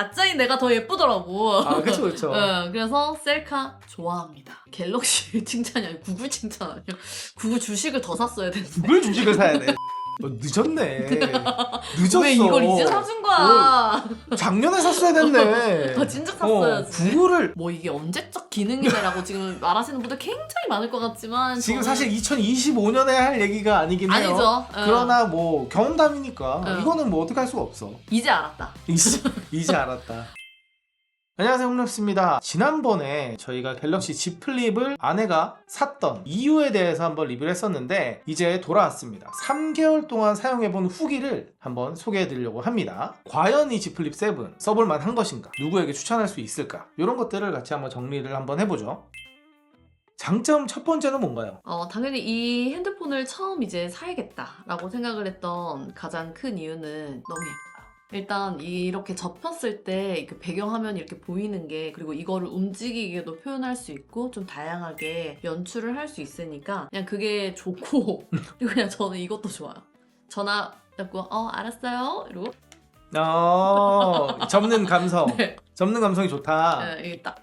가짜인 내가 더 예쁘더라고. 아 그쵸 그쵸. 응, 그래서 셀카 좋아합니다. 갤럭시 칭찬이 아니고 구글 칭찬 아니야. 구글 주식을 더 샀어야 되는데. 구글 주식을 사야 돼. 너 늦었네. 늦었어. 왜 이걸 이제 사준 거야? 작년에 샀어야 됐네. 아, 진짜 어, 샀어야지. 구글을 뭐 이게 언제적 기능이네라고 지금 말하시는 분들 굉장히 많을 것 같지만 지금 저는 사실 2025년에 할 얘기가 아니긴 해요. 아니죠. 응. 그러나 뭐 경험담이니까 응. 이거는 뭐 어떻게 할 수가 없어. 이제 알았다. 이제, 이제 알았다. 안녕하세요 홈랩스입니다. 지난번에 저희가 갤럭시 Z 플립을 아내가 샀던 이유에 대해서 한번 리뷰를 했었는데 이제 돌아왔습니다. 3개월 동안 사용해본 후기를 한번 소개해드리려고 합니다. 과연 이 Z 플립 7 써볼만 한 것인가? 누구에게 추천할 수 있을까? 이런 것들을 같이 한번 정리를 한번 해보죠. 장점 첫 번째는 뭔가요? 어, 당연히 이 핸드폰을 처음 이제 사야겠다라고 생각을 했던 가장 큰 이유는 너무 예뻐요. 일단 이렇게 접혔을 때그 배경화면이 이렇게 보이는 게 그리고 이거를 움직이게도 표현할 수 있고 좀 다양하게 연출을 할 수 있으니까 그냥 그게 좋고 그리고 그냥 저는 이것도 좋아요. 전화 잡고 어 알았어요 이러고 어, 접는 감성. 네. 접는 감성이 좋다. 네, 이게 딱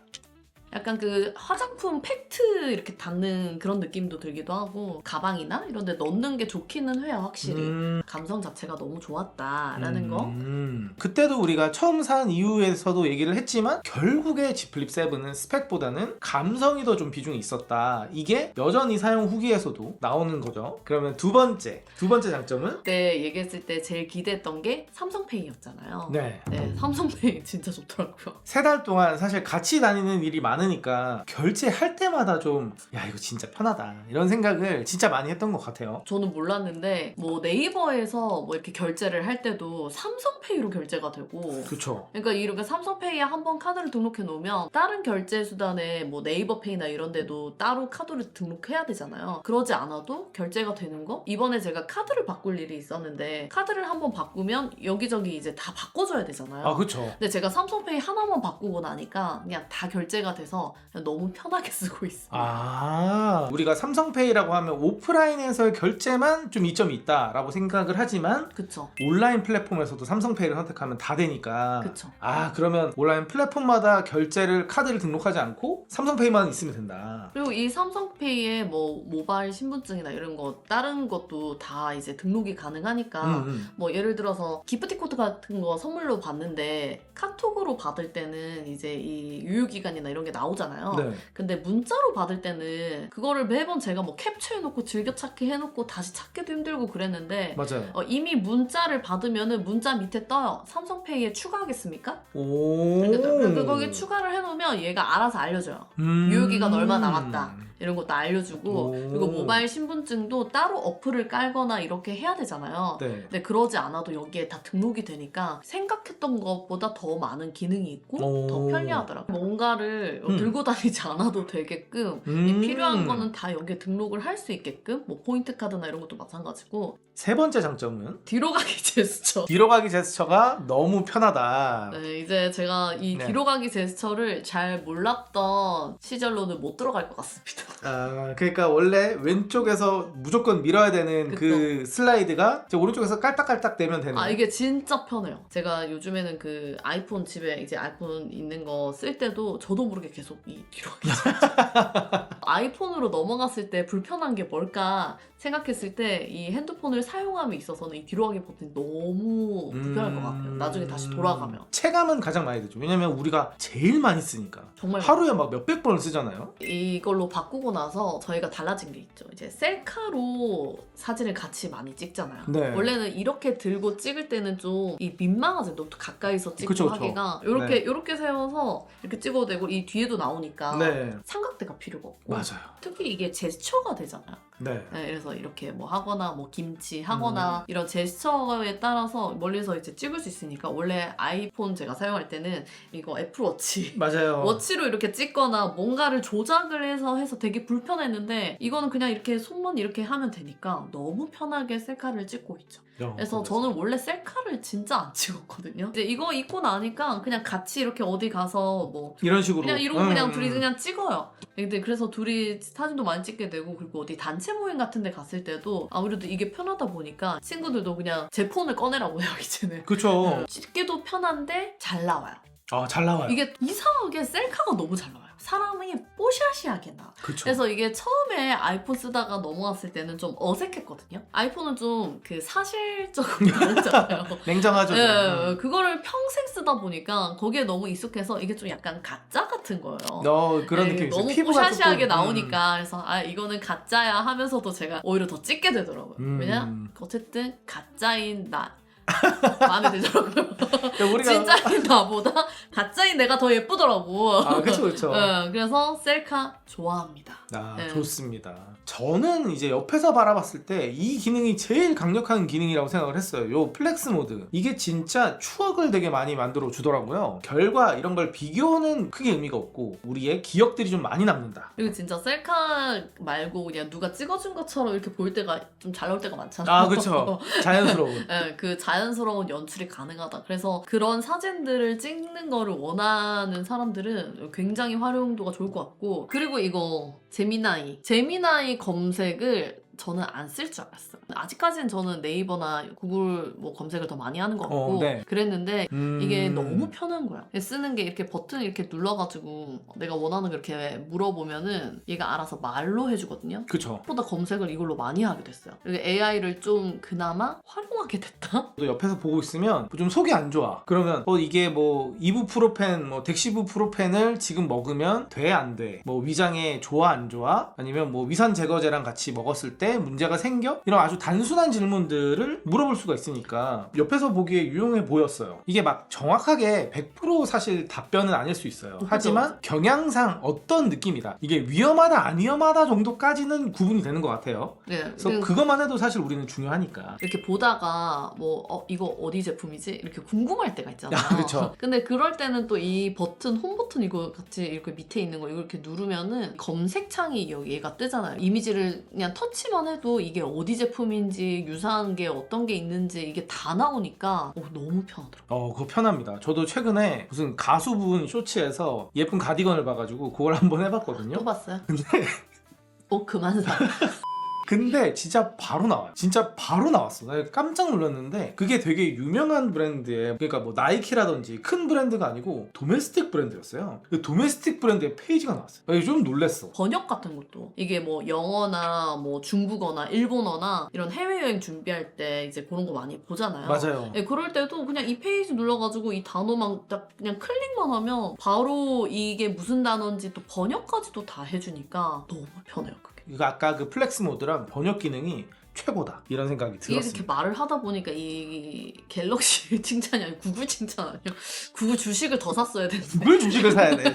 약간 그 화장품 팩트 이렇게 닿는 그런 느낌도 들기도 하고 가방이나 이런 데 넣는 게 좋기는 해요 확실히 음. 감성 자체가 너무 좋았다라는 거 음. 그때도 우리가 처음 산 이유에서도 얘기를 했지만 결국에 G 플립 7은 스펙보다는 감성이 더 좀 비중이 있었다. 이게 여전히 사용 후기에서도 나오는 거죠. 그러면 두 번째, 두 번째 장점은 그때 얘기했을 때 제일 기대했던 게 삼성페이였잖아요 네. 네, 삼성페이 진짜 좋더라고요 세 달 동안 사실 같이 다니는 일이 많 으니까 결제할 때마다 좀 야 이거 진짜 편하다 이런 생각을 진짜 많이 했던 것 같아요. 저는 몰랐는데 뭐 네이버에서 뭐 이렇게 결제를 할 때도 삼성페이로 결제가 되고 그렇죠. 그러니까 이렇게 삼성페이에 한 번 카드를 등록해 놓으면 다른 결제 수단에 뭐 네이버페이나 이런 데도 따로 카드를 등록해야 되잖아요. 그러지 않아도 결제가 되는 거? 이번에 제가 카드를 바꿀 일이 있었는데 카드를 한번 바꾸면 여기저기 이제 다 바꿔줘야 되잖아요. 아 그렇죠. 근데 제가 삼성페이 하나만 바꾸고 나니까 그냥 다 결제가 돼서 그냥 너무 편하게 쓰고 있어요. 아, 우리가 삼성페이라고 하면 오프라인에서의 결제만 좀 이점이 있다라고 생각을 하지만 그쵸. 온라인 플랫폼에서도 삼성페이를 선택하면 다 되니까 그쵸. 아 그러면 온라인 플랫폼마다 결제를 카드를 등록하지 않고 삼성페이만 있으면 된다. 그리고 이 삼성페이에 뭐 모바일 신분증이나 이런 거 다른 것도 다 이제 등록이 가능하니까 음, 음. 뭐 예를 들어서 기프티콘 같은 거 선물로 받는데 카톡으로 받을 때는 이제 이 유효 기간이나 이런 게 나오잖아요. 네. 근데 문자로 받을 때는 그거를 매번 제가 뭐 캡처해놓고 즐겨찾기 해놓고 다시 찾기도 힘들고 그랬는데 맞아요. 어, 이미 문자를 받으면은 문자 밑에 떠요. 삼성페이에 추가하겠습니까? 오. 그러니까 그- 그- 거기 추가를 해놓으면 얘가 알아서 알려줘요. 음. 유효기간 얼마 남았다. 이런 것도 알려주고 오. 그리고 모바일 신분증도 따로 어플을 깔거나 이렇게 해야 되잖아요. 네. 근데 그러지 않아도 여기에 다 등록이 되니까 생각했던 것보다 더 많은 기능이 있고 오. 더 편리하더라고요. 뭔가를 음. 들고 다니지 않아도 되게끔 이 음. 필요한 거는 다 여기에 등록을 할 수 있게끔 뭐 포인트 카드나 이런 것도 마찬가지고 세 번째 장점은 뒤로 가기 제스처. 뒤로 가기 제스처가 너무 편하다. 네, 이제 제가 이 네. 뒤로 가기 제스처를 잘 몰랐던 시절로는 못 들어갈 것 같습니다. 아, 그러니까 원래 왼쪽에서 무조건 밀어야 되는 그 슬라이드가 이제 오른쪽에서 깔딱깔딱 되면 되는. 아 이게 진짜 편해요. 제가 요즘에는 그 아이폰 집에 이제 아이폰 있는 거 쓸 때도 저도 모르게 계속 이 뒤로 가기 아이폰으로 넘어갔을 때 불편한 게 뭘까 생각했을 때 이 핸드폰을 사용함에 있어서는 이 뒤로 가기 버튼이 너무 불편할 것 같아요. 나중에 다시 돌아가면 체감은 가장 많이 되죠. 왜냐면 우리가 제일 많이 쓰니까. 정말 하루에 막 몇백 번을 쓰잖아요. 이걸로 바꾸 고 나서 저희가 달라진 게 있죠. 이제 셀카로 사진을 같이 많이 찍잖아요. 네. 원래는 이렇게 들고 찍을 때는 좀 이 민망하지 또 가까이서 찍고 그쵸, 그쵸. 하기가 이렇게 네. 이렇게 세워서 이렇게 찍어도 되고 이 뒤에도 나오니까 네. 삼각대가 필요가 없고 맞아요. 특히 이게 제스처가 되잖아요. 네. 네, 그래서 이렇게 뭐 하거나 뭐 김치 음. 하거나 이런 제스처에 따라서 멀리서 이제 찍을 수 있으니까 원래 아이폰 제가 사용할 때는 이거 애플워치 맞아요. 워치로 이렇게 찍거나 뭔가를 조작을 해서 해서 되게 불편했는데 이거는 그냥 이렇게 손만 이렇게 하면 되니까 너무 편하게 셀카를 찍고 있죠. 어, 그래서 저는 원래 셀카를 진짜 안 찍었거든요. 이제 이거 입고 나니까 그냥 같이 이렇게 어디 가서 뭐 이런 식으로 그냥 이러고 음, 그냥 음. 둘이 그냥 찍어요. 근데 그래서 둘이 사진도 많이 찍게 되고 그리고 어디 단체 모임 같은 데 갔을 때도 아무래도 이게 편하다 보니까 친구들도 그냥 제 폰을 꺼내라고 해요 이제는. 그쵸. 찍기도 편한데 잘 나와요. 아, 잘 나와요. 이게 이상하게 셀카가 너무 잘 나와요. 사람이 뽀샤시하게 나. 그쵸. 그래서 이게 처음에 아이폰 쓰다가 넘어왔을 때는 좀 어색했거든요. 아이폰은 좀 그 사실적으로 다르잖아요. 냉정하죠. 좀. 예, 음. 그거를 평생 쓰다 보니까 거기에 너무 익숙해서 이게 좀 약간 가짜 같은 거예요. 너 그런 예, 느낌이 있어요. 너무 피부가 뽀샤시하게 조금, 음. 나오니까 그래서 아 이거는 가짜야 하면서도 제가 오히려 더 찍게 되더라고요. 음. 왜냐 어쨌든 가짜인 나 마음에 들더라고요. 우리가 진짜인 나보다 가짜인 내가 더 예쁘더라고. 아, 그렇죠, 그렇죠. 예, 그래서 셀카 좋아합니다. 아, 네. 좋습니다. 저는 이제 옆에서 바라봤을 때 이 기능이 제일 강력한 기능이라고 생각을 했어요. 요 플렉스 모드. 이게 진짜 추억을 되게 많이 만들어 주더라고요. 결과 이런 걸 비교는 크게 의미가 없고 우리의 기억들이 좀 많이 남는다. 그리고 진짜 셀카 말고 그냥 누가 찍어준 것처럼 이렇게 보일 때가 좀 잘 나올 때가 많잖아요. 아, 그렇죠. 자연스러운. 네, 그 자연스러운 연출이 가능하다. 그래서 그런 사진들을 찍는 거를 원하는 사람들은 굉장히 활용도가 좋을 것 같고 그리고 이거 제미나이 제미나이 검색을 저는 안 쓸 줄 알았어요. 아직까지는 저는 네이버나 구글 뭐 검색을 더 많이 하는 것 같고 어, 네. 그랬는데 음. 이게 너무 편한 거야. 쓰는 게 이렇게 버튼 이렇게 눌러가지고 내가 원하는 거 이렇게 물어보면은 얘가 알아서 말로 해주거든요. 그쵸. 보다 검색을 이걸로 많이 하게 됐어요. AI를 좀 그나마 활용하게 됐다? 또 옆에서 보고 있으면 좀 속이 안 좋아. 그러면 어 이게 뭐 이부프로펜, 뭐 덱시부프로펜을 지금 먹으면 돼 안 돼? 뭐 위장에 좋아 안 좋아? 아니면 뭐 위산 제거제랑 같이 먹었을 때 문제가 생겨? 이런 아주 단순한 질문들을 물어볼 수가 있으니까 옆에서 보기에 유용해 보였어요. 이게 막 정확하게 100% 사실 답변은 아닐 수 있어요. 하지만 경향상 어떤 느낌이다. 이게 위험하다 안 위험하다 정도까지는 구분이 되는 것 같아요. 네. 그래서 그리고 그것만 해도 사실 우리는 중요하니까. 이렇게 보다가 뭐 어, 이거 어디 제품이지? 이렇게 궁금할 때가 있잖아요. 아, 그렇죠. 근데 그럴 때는 또 이 버튼 홈 버튼 이거 같이 이렇게 밑에 있는 거 이거 이렇게 누르면은 검색창이 여기 얘가 뜨잖아요. 이미지를 그냥 터치만 해도 이게 어디 제품 인지 유사한 게 어떤 게 있는지 이게 다 나오니까 어, 너무 편하더라고요. 어, 그거 편합니다. 저도 최근에 무슨 가수분 쇼츠에서 예쁜 가디건을 봐가지고 그걸 한번 해봤거든요. 또 봤어요? 근데 어 그만 사. 근데 진짜 바로 나와요. 진짜 바로 나왔어. 나 깜짝 놀랐는데 그게 되게 유명한 브랜드에 그러니까 뭐 나이키라든지 큰 브랜드가 아니고 도메스틱 브랜드였어요. 그 도메스틱 브랜드의 페이지가 나왔어요. 좀 놀랬어. 번역 같은 것도 이게 뭐 영어나 뭐 중국어나 일본어나 이런 해외여행 준비할 때 이제 그런 거 많이 보잖아요. 맞아요. 예, 그럴 때도 그냥 이 페이지 눌러가지고 이 단어만 딱 그냥 클릭만 하면 바로 이게 무슨 단어인지 또 번역까지도 다 해주니까 너무 편해요. 이거 아까 그 플렉스 모드랑 번역 기능이 최고다 이런 생각이 이게 이렇게 들었습니다. 말을 하다 보니까 이 갤럭시 칭찬이 아니고 구글 칭찬 아니에요? 구글 주식을 더 샀어야 되는데 구글 주식을 사야 돼.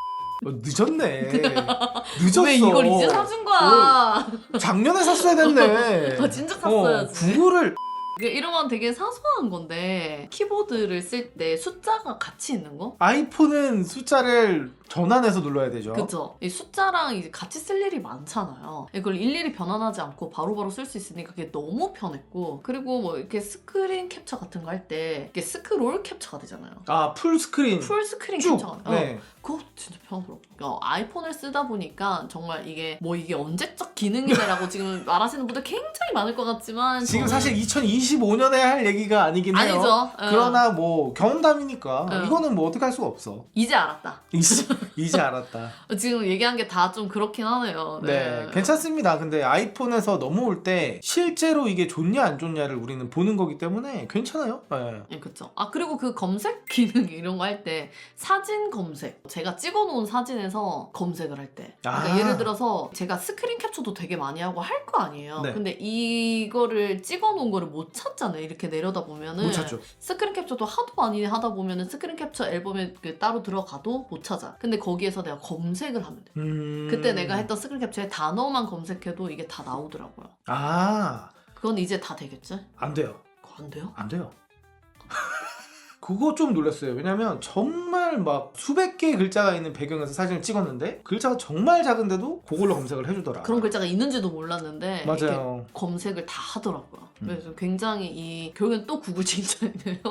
어, 늦었네. 늦었어. 왜 이걸 이제 사준 거야? 작년에 샀어야 됐네. 아, 진짜 어, 샀어야지. 구글을 이게 이러면 되게 사소한 건데 키보드를 쓸 때 숫자가 같이 있는 거? 아이폰은 숫자를 전환해서 눌러야 되죠. 그죠? 이 숫자랑 이제 같이 쓸 일이 많잖아요. 이걸 일일이 변환하지 않고 바로바로 쓸 수 있으니까 그게 너무 편했고 그리고 뭐 이렇게 스크린 캡처 같은 거 할 때 이게 스크롤 캡처가 되잖아요. 아, 풀 스크린. 풀 스크린 쭉. 캡처가 네. 그거 진짜 편하더라고. 어, 아이폰을 쓰다 보니까 정말 이게 뭐 이게 언제적 기능이다라고 지금 말하시는 분들 굉장히 많을 것 같지만 지금 저는 사실 2025년에 할 얘기가 아니긴 해요. 아니죠. 예. 그러나 뭐 경험담이니까 어. 이거는 뭐 어떻게 할 수가 없어. 이제 알았다. 이제, 이제 알았다. 지금 얘기한 게 다 좀 그렇긴 하네요. 네, 괜찮습니다. 근데 아이폰에서 넘어올 때 실제로 이게 좋냐 안 좋냐를 우리는 보는 거기 때문에 괜찮아요. 네. 예, 그쵸. 아, 그리고 그 검색 기능 이런 거 할 때 사진 검색. 제가 찍어 놓은 사진에서 검색을 할 때. 그러니까 아. 예를 들어서 제가 스크린 캡처도 되게 많이 하고 할 거 아니에요. 네. 근데 이거를 찍어 놓은 거를 못 찾잖아요. 이렇게 내려다 보면은. 못 찾죠. 스크린 캡처도 하도 많이 하다 보면은 스크린 캡처 앨범에 그 따로 들어가도 못 찾아. 근데 거기에서 내가 검색을 하면 돼. 음... 그때 내가 했던 스크린 캡처에 단어만 검색해도 이게 다 나오더라고요. 아, 그건 이제 다 되겠지? 안 돼요. 그거 안 돼요? 안 돼요. 그거 좀 놀랐어요. 왜냐면 정말 막 수백 개의 글자가 있는 배경에서 사진을 찍었는데 글자가 정말 작은데도 그걸로 검색을 해주더라. 그런 글자가 있는지도 몰랐는데 맞아요. 검색을 다 하더라고요. 음. 그래서 굉장히 이 결국엔 또 구글 칭찬이네요.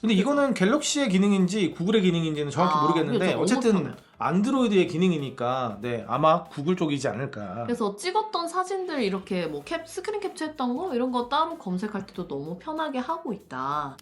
근데 이거는 갤럭시의 기능인지 구글의 기능인지는 정확히 아, 모르겠는데 어쨌든. 안드로이드의 기능이니까 네 아마 구글 쪽이지 않을까. 그래서 찍었던 사진들 이렇게 뭐 캡, 스크린 캡처했던 거 이런 거 따로 검색할 때도 너무 편하게 하고 있다.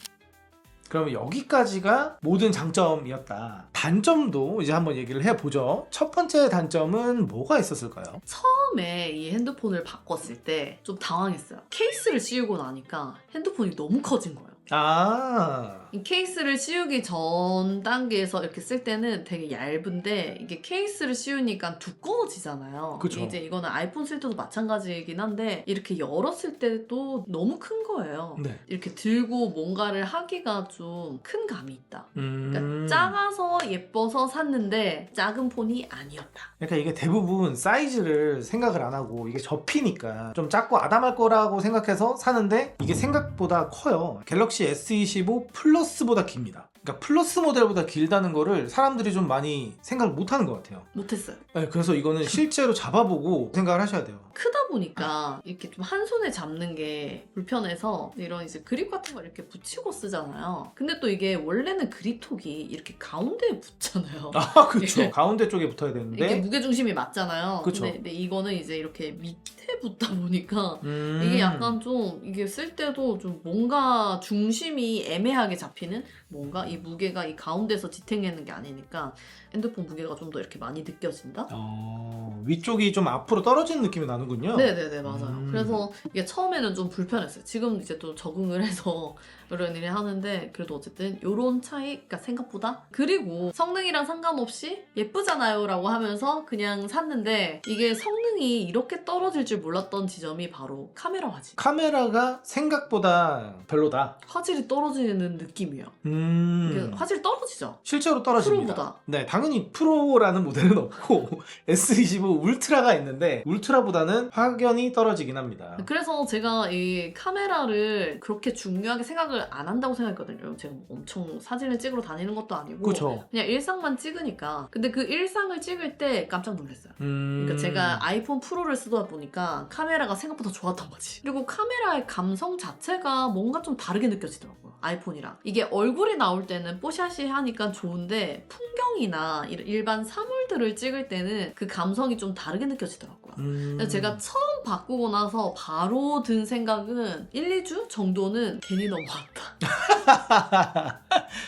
그러면 여기까지가 모든 장점이었다. 단점도 이제 한번 얘기를 해보죠. 첫 번째 단점은 뭐가 있었을까요? 처음에 이 핸드폰을 바꿨을 때 좀 당황했어요. 케이스를 씌우고 나니까 핸드폰이 너무 커진 거예요. 아, 이 케이스를 씌우기 전 단계에서 이렇게 쓸 때는 되게 얇은데 이게 케이스를 씌우니까 두꺼워지잖아요. 그쵸. 이제 이거는 아이폰 쓸 때도 마찬가지이긴 한데 이렇게 열었을 때도 너무 큰 거예요. 네. 이렇게 들고 뭔가를 하기가 좀 큰 감이 있다. 음. 그러니까 작아서 예뻐서 샀는데 작은 폰이 아니었다. 그러니까 이게 대부분 사이즈를 생각을 안 하고 이게 접히니까 좀 작고 아담할 거라고 생각해서 사는데 이게 생각보다 커요. 갤럭시 S25 플러스 보다 깁니다. 그러니까 플러스 모델보다 길다는 거를 사람들이 좀 많이 생각을 못 하는 것 같아요. 못했어요. 네, 그래서 이거는 실제로 잡아보고 생각을 하셔야 돼요. 크다 보니까 이렇게 좀 한 손에 잡는 게 불편해서 이런 이제 그립 같은 걸 이렇게 붙이고 쓰잖아요. 근데 또 이게 원래는 그립톡이 이렇게 가운데에 붙잖아요. 아, 그렇죠. 예. 가운데 쪽에 붙어야 이게 되는데. 무게 중심이 맞잖아요. 그쵸. 근데, 근데 이거는 이제 이렇게 밑에 붙다 보니까 음. 이게 약간 좀 이게 쓸 때도 좀 뭔가 중심이 애매하게 잡히는 뭔가 이 무게가 이 가운데서 지탱하는 게 아니니까 핸드폰 무게가 좀 더 이렇게 많이 느껴진다. 어, 위쪽이 좀 앞으로 떨어지는 느낌이 나는군요. 네네네 맞아요. 음. 그래서 이게 처음에는 좀 불편했어요. 지금 이제 또 적응을 해서 이런 일을 하는데 그래도 어쨌든 이런 차이가 생각보다 그리고 성능이랑 상관없이 예쁘잖아요라고 하면서 그냥 샀는데 이게 성능이 이렇게 떨어질 줄 몰랐던 지점이 바로 카메라 화질. 카메라가 생각보다 별로다. 화질이 떨어지는 느낌이에요. 음. 화질 떨어지죠. 실제로 떨어집니다. 프로보다. 네, 당연히 프로라는 모델은 없고 S25 울트라가 있는데 울트라보다는 확연히 떨어지긴 합니다. 그래서 제가 이 카메라를 그렇게 중요하게 생각을 안 한다고 생각했거든요. 제가 뭐 엄청 사진을 찍으러 다니는 것도 아니고 그렇죠. 그냥 일상만 찍으니까. 근데 그 일상을 찍을 때 깜짝 놀랐어요. 음. 그러니까 제가 아이폰 프로를 쓰다 보니까 카메라가 생각보다 좋았던 거지. 그리고 카메라의 감성 자체가 뭔가 좀 다르게 느껴지더라고요. 아이폰이랑. 이게 얼굴이 나올 때는 뽀샤시 하니까 좋은데 풍경이나 일- 일반 사물들을 찍을 때는 그 감성이 좀 다르게 느껴지더라고요. 음. 그래서 제가 처음 바꾸고 나서 바로 든 생각은 1, 2주 정도는 괜히 넘어왔다.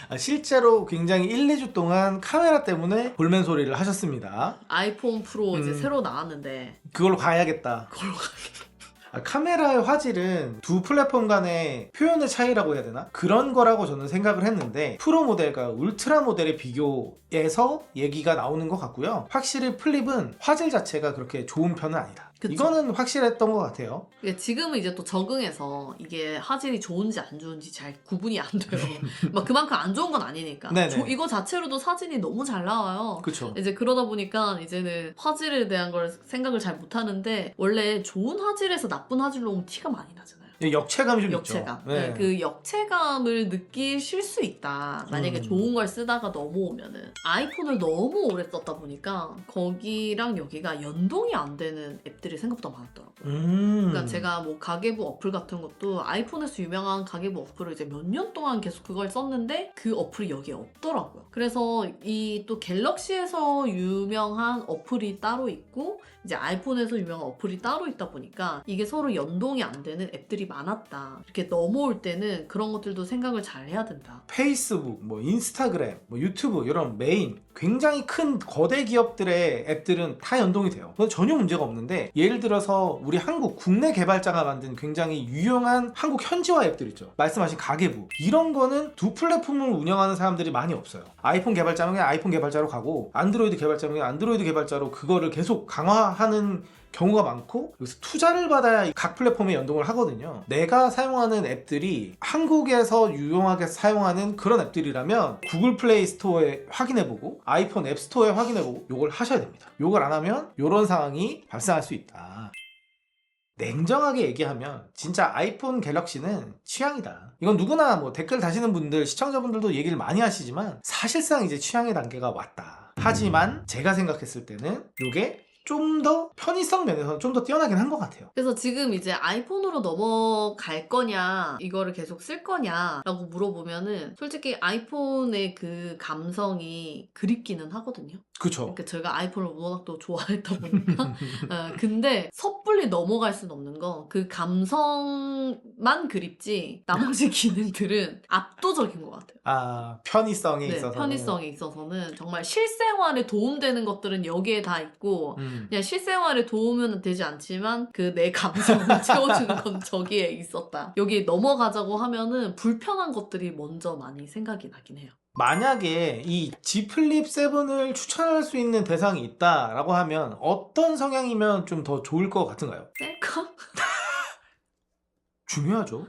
아, 실제로 굉장히 1, 2주 동안 카메라 때문에 볼멘 소리를 하셨습니다. 아이폰 프로 이제 음. 새로 나왔는데 그걸로 가야겠다. 그걸로 아, 카메라의 화질은 두 플랫폼 간의 표현의 차이라고 해야 되나? 그런 거라고 저는 생각을 했는데 프로 모델과 울트라 모델의 비교에서 얘기가 나오는 것 같고요. 확실히 플립은 화질 자체가 그렇게 좋은 편은 아니다. 이거는 확실했던 것 같아요. 이게 지금은 이제 또 적응해서 이게 화질이 좋은지 안 좋은지 잘 구분이 안 돼요. 막 그만큼 안 좋은 건 아니니까. 네네. 조- 이거 자체로도 사진이 너무 잘 나와요. 그렇죠. 이제 그러다 보니까 이제는 화질에 대한 걸 생각을 잘 못 하는데 원래 좋은 화질에서 나쁜 화질로 오면 티가 많이 나잖아요. 역체감이 좀 역체감. 있죠. 네. 네, 그 역체감을 느끼실 수 있다. 만약에 음. 좋은 걸 쓰다가 넘어오면은 아이폰을 너무 오래 썼다 보니까 거기랑 여기가 연동이 안 되는 앱들이 생각보다 많았더라고요. 음. 그러니까 제가 뭐 가계부 어플 같은 것도 아이폰에서 유명한 가계부 어플을 이제 몇 년 동안 계속 그걸 썼는데 그 어플이 여기에 없더라고요. 그래서 이 또 갤럭시에서 유명한 어플이 따로 있고 이제 아이폰에서 유명한 어플이 따로 있다 보니까 이게 서로 연동이 안 되는 앱들이 많았다. 이렇게 넘어올 때는 그런 것들도 생각을 잘 해야 된다. 페이스북, 뭐 인스타그램, 뭐 유튜브 이런 메인 굉장히 큰 거대 기업들의 앱들은 다 연동이 돼요. 그건 전혀 문제가 없는데 예를 들어서 우리 한국 국내 개발자가 만든 굉장히 유용한 한국 현지화 앱들 있죠. 말씀하신 가계부 이런 거는 두 플랫폼을 운영하는 사람들이 많이 없어요. 아이폰 개발자는 그냥 아이폰 개발자로 가고 안드로이드 개발자는 그냥 안드로이드 개발자로 그거를 계속 강화하는 경우가 많고 여기서 투자를 받아야 이각 플랫폼에 연동을 하거든요. 내가 사용하는 앱들이 한국에서 유용하게 사용하는 그런 앱들이라면 구글 플레이 스토어에 확인해보고 아이폰 앱 스토어에 확인해보고 요걸 하셔야 됩니다. 요걸 안 하면 이런 상황이 발생할 수 있다. 냉정하게 얘기하면 진짜 아이폰 갤럭시는 취향이다. 이건 누구나 뭐 댓글 다시는 분들 시청자분들도 얘기를 많이 하시지만 사실상 이제 취향의 단계가 왔다. 하지만 제가 생각했을 때는 요게 좀 더 편의성 면에서는 좀더 뛰어나긴 한 것 같아요. 그래서 지금 이제 아이폰으로 넘어갈 거냐, 이거를 계속 쓸 거냐라고 물어보면은 솔직히 아이폰의 그 감성이 그립기는 하거든요. 그쵸. 그러니까 제가 아이폰을 워낙 또 좋아했다 보니까. 어, 근데 섣불리 넘어갈 수는 없는 건그 감성만 그립지 나머지 기능들은 압도적인 것 같아요. 아, 편의성에 네, 있어서. 편의성에 있어서는 정말 실생활에 도움되는 것들은 여기에 다 있고 음. 그냥 실생활에 도움은 되지 않지만 그 내 감성을 채워주는 건 저기에 있었다. 여기 넘어가자고 하면은 불편한 것들이 먼저 많이 생각이 나긴 해요. 만약에 이 G 플립 7을 추천할 수 있는 대상이 있다라고 하면 어떤 성향이면 좀 더 좋을 것 같은가요? 셀카? 중요하죠.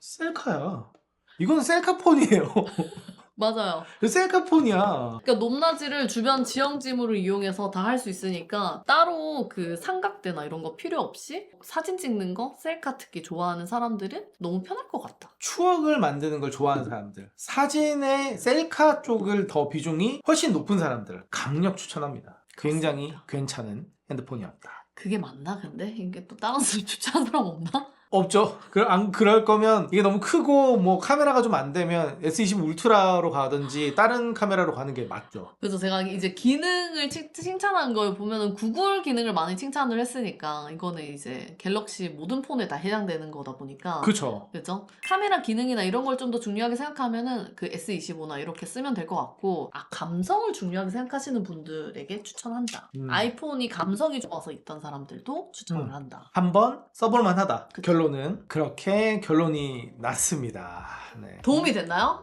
셀카야. 이건 셀카폰이에요. 맞아요. 셀카폰이야. 그러니까 높낮이를 주변 지형지물을 이용해서 다 할 수 있으니까 따로 그 삼각대나 이런 거 필요 없이 사진 찍는 거, 셀카 특히 좋아하는 사람들은 너무 편할 것 같다. 추억을 만드는 걸 좋아하는 사람들, 사진의 셀카 쪽을 더 비중이 훨씬 높은 사람들 강력 추천합니다. 굉장히. 괜찮은 핸드폰이었다. 그게 맞나 근데? 이게 또 다른 사람 추천하는 사람 없나? 없죠. 그, 안, 그럴 거면 이게 너무 크고 뭐 카메라가 좀 안 되면 S20 울트라로 가든지 다른 카메라로 가는 게 맞죠. 그래서 제가 이제 기능을 칭- 칭찬한 걸 보면은 구글 기능을 많이 칭찬을 했으니까 이거는 이제 갤럭시 모든 폰에 다 해당되는 거다 보니까 그쵸. 그죠? 카메라 기능이나 이런 걸 좀 더 중요하게 생각하면은 그 S25나 이렇게 쓰면 될 것 같고 아 감성을 중요하게 생각하시는 분들에게 추천한다. 음. 아이폰이 감성이 좋아서 있던 사람들도 추천을 음. 한다. 한번 써볼만 하다. 그쵸. 결론은 그렇게 결론이 났습니다. 네. 도움이 됐나요?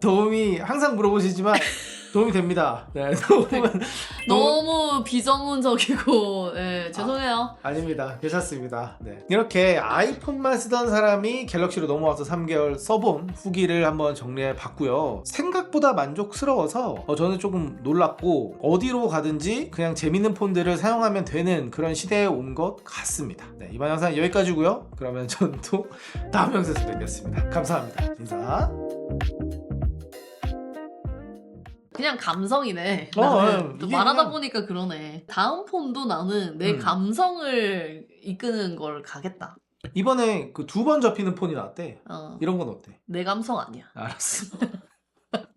도움이 항상 물어보시지만 도움이 됩니다. 네, 도움은 너무 비전문적이고 예, 죄송해요. 아닙니다. 괜찮습니다. 네. 이렇게 아이폰만 쓰던 사람이 갤럭시로 넘어와서 3개월 써본 후기를 한번 정리해 봤고요. 생각 보다 만족스러워서 어, 저는 조금 놀랐고 어디로 가든지 그냥 재밌는 폰들을 사용하면 되는 그런 시대에 온 것 같습니다. 네, 이번 영상 여기까지고요. 그러면 저는 또 다음 영상에서 뵙겠습니다. 감사합니다. 인사. 그냥 감성이네. 어, 나는 어, 또 말하다 그냥- 보니까 그러네. 다음 폰도 나는 내 음. 감성을 이끄는 걸 가겠다. 이번에 그 두 번 접히는 폰이 나왔대. 어, 이런 건 어때? 내 감성 아니야. 알았어.